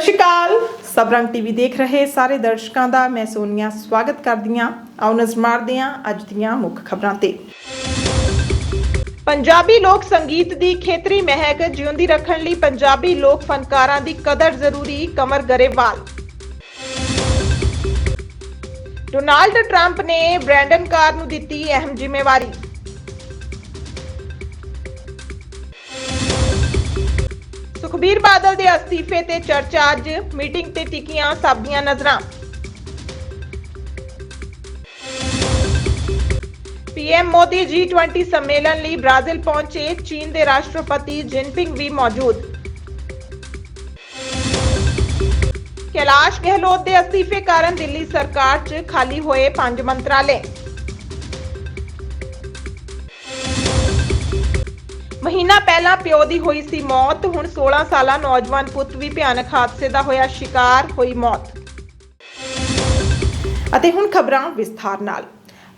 ਸਤਿ ਸ਼੍ਰੀ ਅਕਾਲ ਸਬਰੰਗ ਟੀਵੀ ਦੇਖ ਰਹੇ ਸਾਰੇ ਦਰਸ਼ਕਾਂ ਦਾ, ਮੈਂ ਸੋਨੀਆ ਸਵਾਗਤ ਕਰਦੀ ਹਾਂ। ਆਓ ਨਜ਼ਰ ਮਾਰਦੇ ਹਾਂ ਅੱਜ ਦੀਆਂ ਮੁੱਖ ਖਬਰਾਂ ਤੇ। ਪੰਜਾਬੀ ਲੋਕ ਸੰਗੀਤ ਦੀ ਖੇਤਰੀ ਮਹਿਕ ਜਿਉਂਦੀ ਰੱਖਣ ਲਈ ਪੰਜਾਬੀ ਲੋਕ ਫਨਕਾਰਾਂ ਦੀ ਕਦਰ ਜ਼ਰੂਰੀ, ਕਮਰ ਗਰੇਵਾਲ। ਡੋਨਾਲਡ ਟਰੰਪ ਨੇ ਬ੍ਰੈਂਡਨ ਕਾਰ ਨੂੰ ਦਿੱਤੀ ਅਹਿਮ ਜ਼ਿੰਮੇਵਾਰੀ। ਸੁਖਬੀਰ ਬਾਦਲ ਦੇ ਅਸਤੀਫੇ ਤੇ ਚਰਚਾ ਅੱਜ। ਮੀਟਿੰਗ ਤੇ ਟਿਕੀਆਂ ਸਭ ਦੀਆਂ ਨਜ਼ਰਾਂ ਪੀਐਮ ਮੋਦੀ G20 ਸੰਮੇਲਨ ਲਈ ਬ੍ਰਾਜ਼ੀਲ ਪਹੁੰਚੇ। ਚੀਨ ਦੇ ਰਾਸ਼ਟਰਪਤੀ ਜਿਨਪਿੰਗ ਵੀ ਮੌਜੂਦ। ਕੈਲਾਸ਼ ਗਹਿਲੋਤ ਦੇ ਅਸਤੀਫੇ ਕਾਰਨ ਦਿੱਲੀ ਸਰਕਾਰ 'ਚ ਖਾਲੀ ਹੋਏ ਪੰਜ ਮੰਤਰਾਲੇ। ਮਹੀਨਾ ਪਹਿਲਾਂ ਪਿਓ ਦੀ ਹੋਈ ਸੀ ਮੌਤ। ਹੁਣ 16 ਸਾਲਾ ਨੌਜਵਾਨ ਪੁੱਤ ਵੀ ਭਿਆਨਕ ਹਾਦਸੇ ਦਾ ਹੋਇਆ ਸ਼ਿਕਾਰ ਹੋਈ ਮੌਤ। ਅਤੇ ਹੁਣ ਖਬਰਾਂ ਵਿਸਥਾਰ ਨਾਲ।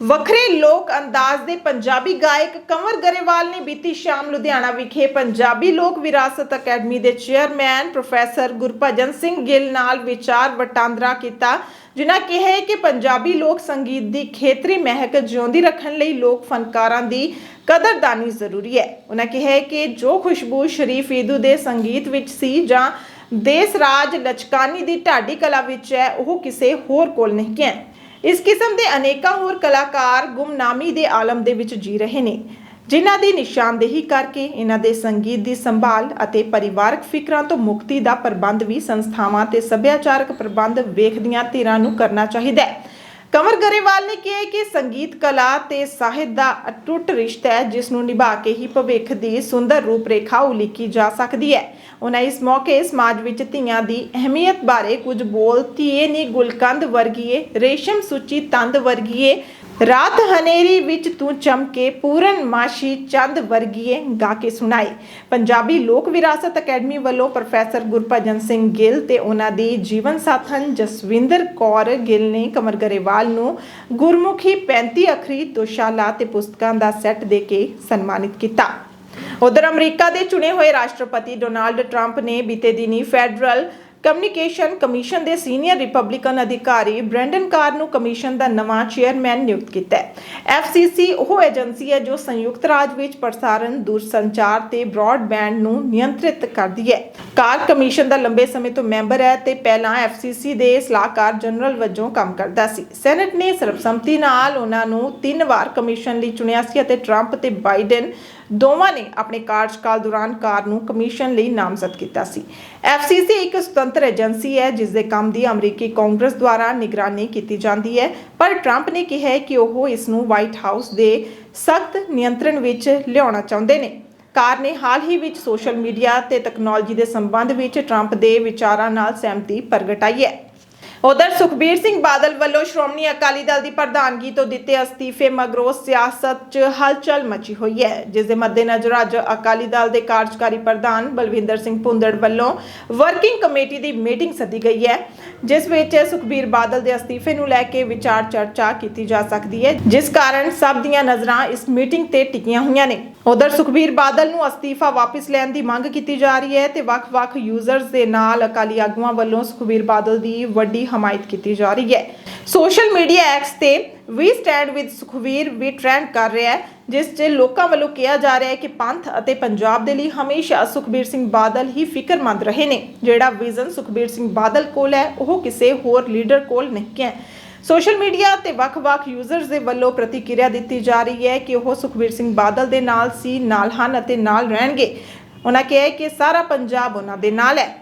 ਵੱਖਰੇ ਲੋਕ ਅੰਦਾਜ਼ ਦੇ ਪੰਜਾਬੀ ਗਾਇਕ ਕੰਵਰ ਗਰੇਵਾਲ ਨੇ ਬੀਤੀ ਸ਼ਾਮ ਲੁਧਿਆਣਾ ਵਿਖੇ ਪੰਜਾਬੀ ਲੋਕ ਵਿਰਾਸਤ ਅਕੈਡਮੀ ਦੇ ਚੇਅਰਮੈਨ ਪ੍ਰੋਫੈਸਰ ਗੁਰਭਜਨ ਸਿੰਘ ਗਿੱਲ ਨਾਲ ਵਿਚਾਰ ਵਟਾਂਦਰਾ ਕੀਤਾ, ਜਿਨ੍ਹਾਂ ਕਿਹਾ ਹੈ ਕਿ ਪੰਜਾਬੀ ਲੋਕ ਸੰਗੀਤ ਦੀ ਖੇਤਰੀ ਮਹਿਕ ਜਿਉਂਦੀ ਰੱਖਣ ਲਈ ਲੋਕ ਫਨਕਾਰਾਂ ਦੀ ਕਦਰਦਾਨੀ ਜ਼ਰੂਰੀ ਹੈ। ਉਹਨਾਂ ਕਿਹਾ ਕਿ ਜੋ ਖੁਸ਼ਬੂ ਸ਼ਰੀਫ ਈਦੂ ਦੇ ਸੰਗੀਤ ਵਿੱਚ ਸੀ ਜਾਂ ਦੇਸ ਰਾਜ ਲਚਕਾਨੀ ਦੀ ਢਾਡੀ ਕਲਾ ਵਿੱਚ ਹੈ, ਉਹ ਕਿਸੇ ਹੋਰ ਕੋਲ ਨਹੀਂ ਹੈ। ਇਸ ਕਿਸਮ ਦੇ ਅਨੇਕਾਂ ਹੋਰ ਕਲਾਕਾਰ ਗੁੰਮਨਾਮੀ ਦੇ ਆਲਮ ਦੇ ਵਿੱਚ ਜੀ ਰਹੇ ਨੇ, ਜਿਨ੍ਹਾਂ ਦੀ ਨਿਸ਼ਾਨਦੇਹੀ ਕਰਕੇ ਇਹਨਾਂ ਦੇ ਸੰਗੀਤ ਦੀ ਸੰਭਾਲ ਅਤੇ ਪਰਿਵਾਰਕ ਫਿਕਰਾਂ ਤੋਂ ਮੁਕਤੀ ਦਾ ਪ੍ਰਬੰਧ ਵੀ ਸੰਸਥਾਵਾਂ ਤੇ ਸੱਭਿਆਚਾਰਕ ਪ੍ਰਬੰਧ ਵੇਖਦੀਆਂ ਧਿਰਾਂ ਨੂੰ ਕਰਨਾ ਚਾਹੀਦਾ ਹੈ। ਕੰਵਰ ਗਰੇਵਾਲ ਨੇ ਕਿਹਾ ਕਿ ਸੰਗੀਤ ਕਲਾ ਤੇ ਸਾਹਿਤ ਦਾ ਅਟੁੱਟ ਰਿਸ਼ਤਾ ਹੈ ਜਿਸ ਨੂੰ ਨਿਭਾ ਕੇ ਹੀ ਭਵਿੱਖ ਦੀ ਸੁੰਦਰ ਰੂਪਰੇਖਾ ਉਲੀਕੀ ਜਾ ਸਕਦੀ ਹੈ ਉਹਨਾਂ ਇਸ ਮੌਕੇ ਸਮਾਜ ਵਿੱਚ ਧੀਆਂ ਦੀ ਅਹਿਮੀਅਤ ਬਾਰੇ ਕੁਝ ਬੋਲ ਧੀਏ ਨੀ ਗੁਲਕੰਦ ਵਰਗੀਏ ਰੇਸ਼ਮ ਸੁੱਚੀ ਤੰਦ ਵਰਗੀਏ ਰਾਤ ਹਨੇਰੀ ਵਿੱਚ ਤੂੰ ਚਮਕੇ, ਪੂਰਨ ਮਾਸ਼ੀ ਚੰਦ ਵਰਗੀਏ ਗਾ ਕੇ ਸੁਣਾਈ। ਪੰਜਾਬੀ ਲੋਕ ਵਿਰਾਸਤ ਅਕੈਡਮੀ ਵੱਲੋਂ ਪ੍ਰੋਫੈਸਰ ਗੁਰਭਜਨ ਸਿੰਘ ਗਿੱਲ ਤੇ ਉਹਨਾਂ ਦੀ ਜੀਵਨ ਸਾਥਣ ਜਸਵਿੰਦਰ ਕੌਰ ਗਿੱਲ ਨੇ ਕਮਰ ਗਰੇਵਾਲ ਨੂੰ ਗੁਰਮੁਖੀ 35 ਅੱਖਰੀ ਦੋਸ਼ਾਲਾ ਤੇ ਪੁਸਤਕਾਂ ਦਾ ਸੈੱਟ ਦੇ ਕੇ ਸਨਮਾਨਿਤ ਕੀਤਾ। ਉਧਰ ਅਮਰੀਕਾ ਦੇ ਚੁਣੇ ਹੋਏ ਰਾਸ਼ਟਰਪਤੀ ਡੋਨਾਲਡ ਟਰੰਪ ਨੇ ਬੀਤੇ ਦਿਨੀ ਫੈਡਰਲ ਕਮਿਊਨੀਕੇਸ਼ਨ ਕਮਿਸ਼ਨ ਦੇ ਸੀਨੀਅਰ ਰਿਪਬਲਿਕਨ ਅਧਿਕਾਰੀ ਬ੍ਰੈਂਡਨ ਕਾਰ ਨੂੰ ਕਮਿਸ਼ਨ ਦਾ ਨਵਾਂ ਚੇਅਰਮੈਨ ਨਿਯੁਕਤ ਕੀਤਾ ਹੈ। FCC ਉਹ ਏਜੰਸੀ ਹੈ ਜੋ ਸੰਯੁਕਤ ਰਾਜ ਵਿੱਚ ਪ੍ਰਸਾਰਣ ਦੂਰਸੰਚਾਰ ਤੇ ਬ੍ਰਾਡਬੈਂਡ ਨੂੰ ਨਿਯੰਤਰਿਤ ਕਰਦੀ ਹੈ। ਕਾਰ ਕਮਿਸ਼ਨ ਦਾ ਲੰਬੇ ਸਮੇਂ ਤੋਂ ਮੈਂਬਰ ਹੈ ਤੇ ਪਹਿਲਾਂ FCC ਦੇ ਸਲਾਹਕਾਰ ਜਨਰਲ ਵਜੋਂ ਕੰਮ ਕਰਦਾ ਸੀ। ਸੈਨੇਟ ਨੇ ਸਰਬਸੰਮਤੀ ਨਾਲ ਉਹਨਾਂ ਨੂੰ ਤਿੰਨ ਵਾਰ ਕਮਿਸ਼ਨ ਲਈ ਚੁਣਿਆ ਸੀ ਅਤੇ ਟਰੰਪ ਤੇ ਬਾਈਡਨ ਦੋਵਾਂ ਨੇ ਆਪਣੇ ਕਾਰਜਕਾਲ ਦੌਰਾਨ ਕਾਰ ਨੂੰ ਕਮਿਸ਼ਨ ਲਈ ਨਾਮਜ਼ਦ ਕੀਤਾ ਸੀ। FCC ਇੱਕ ਸੁਤੰਤਰ ਏਜੰਸੀ ਹੈ ਜਿਸ ਦੇ ਕੰਮ ਦੀ ਅਮਰੀਕੀ ਕਾਂਗਰਸ ਦੁਆਰਾ ਨਿਗਰਾਨੀ ਕੀਤੀ ਜਾਂਦੀ ਹੈ। ਪਰ ਟਰੰਪ ਨੇ ਕਿਹਾ ਹੈ ਕਿ ਉਹ ਇਸ ਨੂੰ ਵਾਈਟ ਹਾਊਸ ਦੇ ਸਖਤ ਨਿਯੰਤਰਣ ਵਿੱਚ ਲਿਆਉਣਾ ਚਾਹੁੰਦੇ ਨੇ। ਕਾਰ ਨੇ ਹਾਲ ਹੀ ਵਿੱਚ ਸੋਸ਼ਲ ਮੀਡੀਆ ਤੇ ਤਕਨਾਲੋਜੀ ਦੇ ਸੰਬੰਧ ਵਿੱਚ ਟਰੰਪ ਦੇ ਵਿਚਾਰਾਂ ਨਾਲ ਸਹਿਮਤੀ ਪ੍ਰਗਟਾਈ ਹੈ। ਉਧਰ ਸੁਖਬੀਰ ਸਿੰਘ ਬਾਦਲ ਵੱਲੋਂ ਸ਼੍ਰੋਮਣੀ ਅਕਾਲੀ ਦਲ ਦੀ ਪ੍ਰਧਾਨਗੀ ਤੋਂ ਦਿੱਤੇ ਅਸਤੀਫੇ ਮਗਰੋਂ ਸਿਆਸਤ 'ਚ ਹਲਚਲ ਮਚੀ ਹੋਈ ਹੈ, ਜਿਸ ਦੇ ਮੱਦੇਨਜ਼ਰ ਅੱਜ ਅਕਾਲੀ ਦਲ ਦੇ ਕਾਰਜਕਾਰੀ ਪ੍ਰਧਾਨ ਬਲਵਿੰਦਰ ਸਿੰਘ ਭੁੰਦੜ ਵੱਲੋਂ ਵਰਕਿੰਗ ਕਮੇਟੀ ਦੀ ਮੀਟਿੰਗ ਸੱਦੀ ਗਈ ਹੈ, ਜਿਸ ਵਿੱਚ ਸੁਖਬੀਰ ਬਾਦਲ ਦੇ ਅਸਤੀਫੇ ਨੂੰ ਲੈ ਕੇ ਵਿਚਾਰ ਚਰਚਾ ਕੀਤੀ ਜਾ ਸਕਦੀ ਹੈ, ਜਿਸ ਕਾਰਨ ਸਭ ਦੀਆਂ ਨਜ਼ਰਾਂ ਇਸ ਮੀਟਿੰਗ ਤੇ ਟਿਕੀਆਂ ਹੋਈਆਂ ਨੇ। ਉਧਰ ਸੁਖਬੀਰ ਬਾਦਲ ਨੂੰ ਅਸਤੀਫਾ ਵਾਪਸ ਲੈਣ ਦੀ ਮੰਗ ਕੀਤੀ ਜਾ ਰਹੀ ਹੈ ਤੇ ਵੱਖ-ਵੱਖ ਯੂਜ਼ਰਸ ਦੇ ਨਾਲ ਅਕਾਲੀ ਆਗੂਆਂ ਵੱਲੋਂ ਸੁਖਬੀਰ ਬਾਦਲ ਦੀ ਵੱਡੀ ਹਮਾਇਤ ਕੀਤੀ ਜਾ ਰਹੀ ਹੈ। ਸੋਸ਼ਲ ਮੀਡੀਆ ਐਕਸ ਤੇ ਵੀ ਸਟੈਂਡ ਵਿਦ ਸੁਖਬੀਰ ਵੀ ਟ੍ਰੈਂਡ ਕਰ ਰਿਹਾ ਹੈ, ਜਿਸ 'ਚ ਲੋਕਾਂ ਵੱਲੋਂ ਕਿਹਾ ਜਾ ਰਿਹਾ ਹੈ ਕਿ ਪੰਥ ਅਤੇ ਪੰਜਾਬ ਦੇ ਲਈ ਹਮੇਸ਼ਾ ਸੁਖਬੀਰ ਸਿੰਘ ਬਾਦਲ ਹੀ ਫਿਕਰਮੰਦ ਰਹੇ ਨੇ। ਜਿਹੜਾ ਵਿਜ਼ਨ ਸੁਖਬੀਰ ਸਿੰਘ ਬਾਦਲ ਕੋਲ ਹੈ, ਉਹ ਕਿਸੇ ਹੋਰ ਲੀਡਰ ਕੋਲ ਨਹੀਂ ਹੈ। ਸੋਸ਼ਲ ਮੀਡੀਆ ਤੇ ਵੱਖ-ਵੱਖ ਯੂਜ਼ਰਸ ਦੇ ਵੱਲੋਂ ਪ੍ਰਤੀਕਿਰਿਆ ਦਿੱਤੀ ਜਾ ਰਹੀ ਹੈ ਕਿ ਉਹ ਸੁਖਬੀਰ ਸਿੰਘ ਬਾਦਲ ਦੇ ਨਾਲ ਸੀ, ਨਾਲ ਹਨ ਅਤੇ ਨਾਲ ਰਹਿਣਗੇ। ਉਹਨਾਂ ਕਿਹਾ ਕਿ ਸਾਰਾ ਪੰਜਾਬ ਉਹਨਾਂ ਦੇ ਨਾਲ ਹੈ।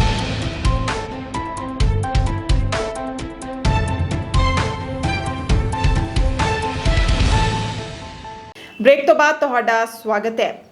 ਬ੍ਰੇਕ ਤੋਂ ਬਾਅਦ ਤੁਹਾਡਾ ਸਵਾਗਤ ਹੈ।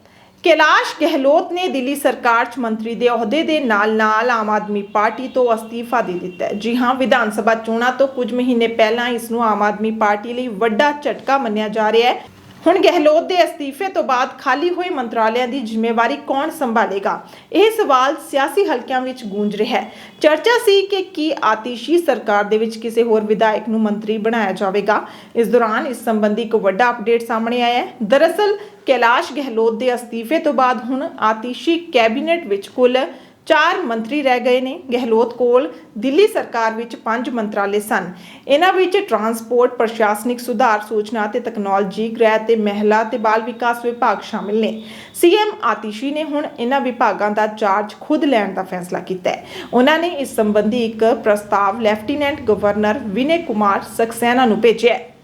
ਕੈਲਾਸ਼ ਗਹਿਲੋਤ ਨੇ ਦਿੱਲੀ ਸਰਕਾਰ 'ਚ ਮੰਤਰੀ ਦੇ ਅਹੁਦੇ ਦੇ ਨਾਲ-ਨਾਲ ਆਮ ਆਦਮੀ ਪਾਰਟੀ ਤੋਂ ਅਸਤੀਫਾ ਦੇ ਦਿੱਤਾ ਹੈ। ਜੀ ਹਾਂ, ਵਿਧਾਨ ਸਭਾ ਚੋਣਾਂ ਤੋਂ ਕੁਝ ਮਹੀਨੇ ਪਹਿਲਾਂ ਇਸ ਨੂੰ ਆਮ ਆਦਮੀ ਪਾਰਟੀ ਲਈ ਵੱਡਾ ਝਟਕਾ ਮੰਨਿਆ ਜਾ ਰਿਹਾ ਹੈ। ਹੁਣ ਗਹਿਲੋਤ ਦੇ ਅਸਤੀਫੇ ਤੋਂ ਬਾਅਦ ਖਾਲੀ ਹੋਏ ਮੰਤਰਾਲਿਆਂ ਦੀ ਜ਼ਿੰਮੇਵਾਰੀ ਕੌਣ ਸੰਭਾਲੇਗਾ? ਇਹ ਸਵਾਲ ਸਿਆਸੀ ਹਲਕਿਆਂ ਵਿੱਚ ਗੂੰਜ ਰਿਹਾ ਹੈ। ਚਰਚਾ ਸੀ ਕਿ ਕੀ ਆਤਿਸ਼ੀ ਸਰਕਾਰ ਦੇ ਵਿੱਚ ਕਿਸੇ ਹੋਰ ਵਿਧਾਇਕ ਨੂੰ ਮੰਤਰੀ ਬਣਾਇਆ ਜਾਵੇਗਾ? ਇਸ ਦੌਰਾਨ ਇਸ ਸੰਬੰਧੀ ਇੱਕ ਵੱਡਾ ਅਪਡੇਟ ਸਾਹਮਣੇ ਆਇਆ ਹੈ। ਦਰਅਸਲ, ਕੈਲਾਸ਼ ਗਹਿਲੋਤ ਦੇ ਅਸਤੀਫੇ ਤੋਂ ਬਾਅਦ ਹੁਣ ਆਤਿਸ਼ੀ ਕੈਬਨਿਟ ਵਿੱਚ ਕੁੱਲ ਚਾਰ ਮੰਤਰੀ ਰਹਿ ਗਏ ਨੇ, ਗਹਿਲੋਤ ਕੋਲ, ਦਿੱਲੀ ਸਰਕਾਰ ਵਿੱਚ ਪੰਜ ਮੰਤਰਾਲੇ ਸਨ। ਇਹਨਾਂ ਵਿੱਚ ਟਰਾਂਸਪੋਰਟ, ਪ੍ਰਸ਼ਾਸਨਿਕ ਸੁਧਾਰ ਸੂਚਨਾ ਤੇ ਤਕਨਾਲੋਜੀ, ਗ੍ਰਹਿ ਤੇ ਮਹਿਲਾ ਤੇ ਬਾਲ ਵਿਕਾਸ ਵਿਭਾਗ ਸ਼ਾਮਿਲ ਨੇ। ਸੀਐਮ ਆਤਿਸ਼ੀ ਨੇ ਹੁਣ ਇਹਨਾਂ ਵਿਭਾਗਾਂ ਦਾ ਚਾਰਜ ਖੁਦ ਲੈਣ ਦਾ ਫੈਸਲਾ ਕੀਤਾ ਹੈ। ਉਹਨਾਂ ਨੇ ਇਸ ਸੰਬੰਧੀ ਇੱਕ ਪ੍ਰਸਤਾਵ ਲੈਫਟੀਨੈਂਟ ਗਵਰਨਰ ਵਿਨੇ ਕੁਮਾਰ ਸਕਸੈਨਾ ਨੂੰ ਭੇਜਿਆ ਹੈ।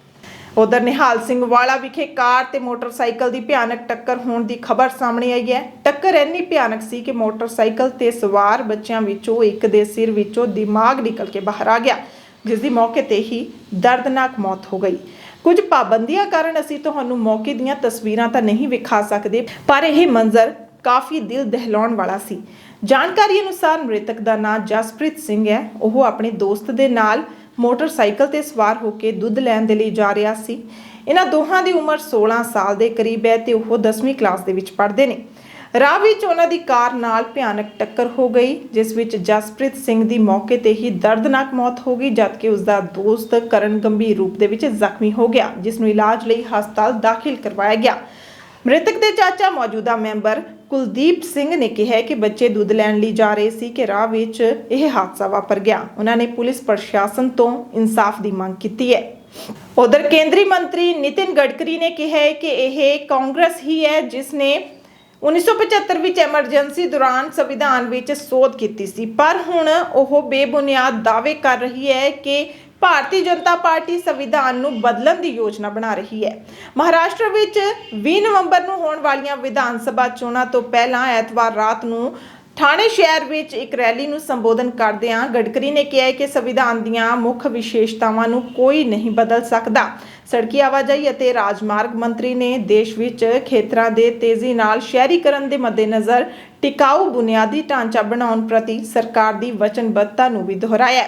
ਉਧਰ ਨਿਹਾਲ ਸਿੰਘ ਵਾਲਾ ਵਿਖੇ ਕਾਰ ਤੇ ਮੋਟਰਸਾਈਕਲ ਦੀ ਭਿਆਨਕ ਟੱਕਰ ਹੋਣ ਦੀ ਖਬਰ ਸਾਹਮਣੇ ਆਈ ਹੈ। ਟੱਕਰ ਇੰਨੀ ਭਿਆਨਕ ਸੀ ਕਿ ਮੋਟਰਸਾਈਕਲ ਤੇ ਸਵਾਰ ਬੱਚਿਆਂ ਵਿੱਚੋਂ ਇੱਕ ਦੇ ਸਿਰ ਵਿੱਚੋਂ ਦਿਮਾਗ ਨਿਕਲ ਕੇ ਬਾਹਰ ਆ ਗਿਆ, ਜਿਸ ਦੀ ਮੌਕੇ ਤੇ ਹੀ ਦਰਦਨਾਕ ਮੌਤ ਹੋ ਗਈ। ਕੁਝ ਪਾਬੰਦੀਆਂ ਕਾਰਨ ਅਸੀਂ ਤੁਹਾਨੂੰ ਮੌਕੇ ਦੀਆਂ ਤਸਵੀਰਾਂ ਤਾਂ ਨਹੀਂ ਵਿਖਾ ਸਕਦੇ, ਪਰ ਇਹ ਮੰਜ਼ਰ ਕਾਫੀ ਦਿਲ ਦਹਿਲਾਉਣ ਵਾਲਾ ਸੀ। ਜਾਣਕਾਰੀ ਅਨੁਸਾਰ ਮ੍ਰਿਤਕ ਦਾ ਨਾਮ ਜਸਪ੍ਰੀਤ ਸਿੰਘ ਹੈ। ਉਹ ਆਪਣੇ ਦੋਸਤ ਦੇ ਨਾਲ ਮੋਟਰਸਾਈਕਲ ਤੇ ਸਵਾਰ ਹੋ ਕੇ ਦੁੱਧ ਲੈਣ ਦੇ ਲਈ ਜਾ ਰਿਹਾ ਸੀ। ਇਹਨਾਂ ਦੋਹਾਂ ਦੀ ਉਮਰ 16 ਸਾਲ ਦੇ ਕਰੀਬ ਹੈ ਤੇ ਉਹ 10ਵੀਂ ਕਲਾਸ ਦੇ ਵਿੱਚ ਪੜ੍ਹਦੇ ਨੇ। ਰਾਹ ਵਿੱਚ ਉਹਨਾਂ ਦੀ ਕਾਰ ਨਾਲ ਭਿਆਨਕ ਟੱਕਰ ਹੋ ਗਈ, ਜਿਸ ਵਿੱਚ ਜਸਪ੍ਰੀਤ ਸਿੰਘ ਦੀ ਮੌਕੇ ਤੇ ਹੀ ਦਰਦਨਾਕ ਮੌਤ ਹੋ ਗਈ, ਜਦਕਿ ਉਸ ਦਾ ਦੋਸਤ ਕਰਨ ਗੰਭੀਰ ਰੂਪ ਦੇ ਵਿੱਚ ਜ਼ਖਮੀ ਹੋ ਗਿਆ, ਜਿਸ ਨੂੰ ਇਲਾਜ ਲਈ ਹਸਪਤਾਲ ਦਾਖਲ ਕਰਵਾਇਆ ਗਿਆ। ਮ੍ਰਿਤਕ ਦੇ ਚਾਚਾ ਮੌਜੂਦਾ ਮੈਂਬਰ ਕੁਲਦੀਪ ਸਿੰਘ ਨੇ ਕਿਹਾ ਕਿ ਬੱਚੇ ਦੁੱਧ ਲੈਣ ਲਈ ਜਾ ਰਹੇ ਸੀ ਕਿ ਰਾਹ ਵਿੱਚ ਇਹ ਹਾਦਸਾ ਵਾਪਰ ਗਿਆ। ਉਹਨਾਂ ਨੇ ਪੁਲਿਸ ਪ੍ਰਸ਼ਾਸਨ ਤੋਂ ਇਨਸਾਫ ਦੀ ਮੰਗ ਕੀਤੀ ਹੈ। ਉਧਰ ਕੇਂਦਰੀ ਮੰਤਰੀ ਨਿਤਿਨ ਗਡਕਰੀ ਨੇ ਕਿਹਾ ਹੈ ਕਿ ਇਹ ਕਾਂਗਰਸ ਹੀ ਹੈ ਜਿਸ ਨੇ 1975 ਵਿੱਚ ਐਮਰਜੈਂਸੀ ਦੌਰਾਨ ਸੰਵਿਧਾਨ ਵਿੱਚ ਸੋਧ ਕੀਤੀ ਸੀ। ਪਰ ਹੁਣ ਉਹ ਬੇਬੁਨਿਆਦ ਦਾਅਵੇ ਕਰ ਰਹੀ ਹੈ ਕਿ ਭਾਰਤੀ ਜਨਤਾ ਪਾਰਟੀ ਸੰਵਿਧਾਨ ਨੂੰ ਬਦਲਣ ਦੀ ਯੋਜਨਾ ਬਣਾ ਰਹੀ ਹੈ। ਮਹਾਰਾਸ਼ਟਰ ਵਿੱਚ 20 ਨਵੰਬਰ ਨੂੰ ਹੋਣ ਵਾਲੀਆਂ ਵਿਧਾਨ ਸਭਾ ਚੋਣਾਂ ਤੋਂ ਪਹਿਲਾਂ ਐਤਵਾਰ ਰਾਤ ਨੂੰ ਥਾਣੇ ਸ਼ਹਿਰ ਵਿੱਚ ਇੱਕ ਰੈਲੀ ਨੂੰ ਸੰਬੋਧਨ ਕਰਦਿਆਂ ਗਡਕਰੀ ਨੇ ਕਿਹਾ ਕਿ ਸੰਵਿਧਾਨ ਦੀਆਂ ਮੁੱਖ ਵਿਸ਼ੇਸ਼ਤਾਵਾਂ ਨੂੰ ਕੋਈ ਨਹੀਂ ਬਦਲ ਸਕਦਾ। ਸੜਕੀ ਆਵਾਜਾਈ ਅਤੇ ਰਾਜਮਾਰਗ ਮੰਤਰੀ ਨੇ ਦੇਸ਼ ਵਿੱਚ ਖੇਤਰਾਂ ਦੇ ਤੇਜ਼ੀ ਨਾਲ ਸ਼ਹਿਰੀਕਰਨ ਦੇ ਮੱਦੇਨਜ਼ਰ ਟਿਕਾਊ ਬੁਨਿਆਦੀ ਢਾਂਚਾ ਬਣਾਉਣ ਪ੍ਰਤੀ ਸਰਕਾਰ ਦੀ ਵਚਨਬੱਧਤਾ ਨੂੰ ਵੀ ਦੁਹਰਾਇਆ